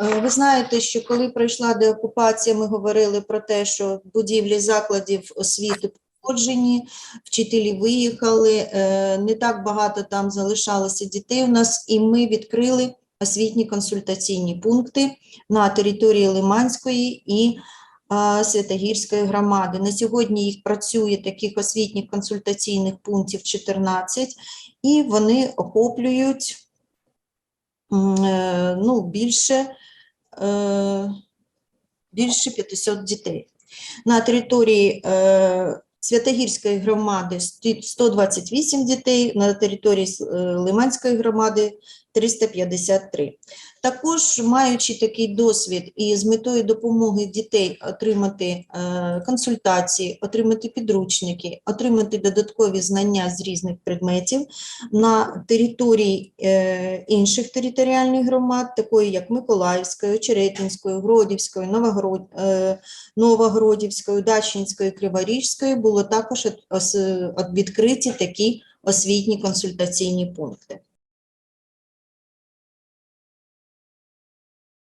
Е, Ви знаєте, що коли пройшла деокупація, ми говорили про те, що будівлі закладів освіти пошкоджені, вчителі виїхали, е, не так багато там залишалося дітей у нас, і ми відкрили освітні консультаційні пункти на території Лиманської і Святогірської громади. На сьогодні їх працює таких освітніх консультаційних пунктів 14, і вони охоплюють ну, більше, е, більше 500 дітей. На території е, Святогірської громади 128 дітей, на території е, Лиманської громади 353. Також, маючи такий досвід і з метою допомоги дітей отримати е, консультації, отримати підручники, отримати додаткові знання з різних предметів, на території е, інших територіальних громад, такої як Миколаївської, Очеретинської, Гродівської, е, Новогродівської, Дачинської, Криворіжської, було також відкриті такі освітні консультаційні пункти.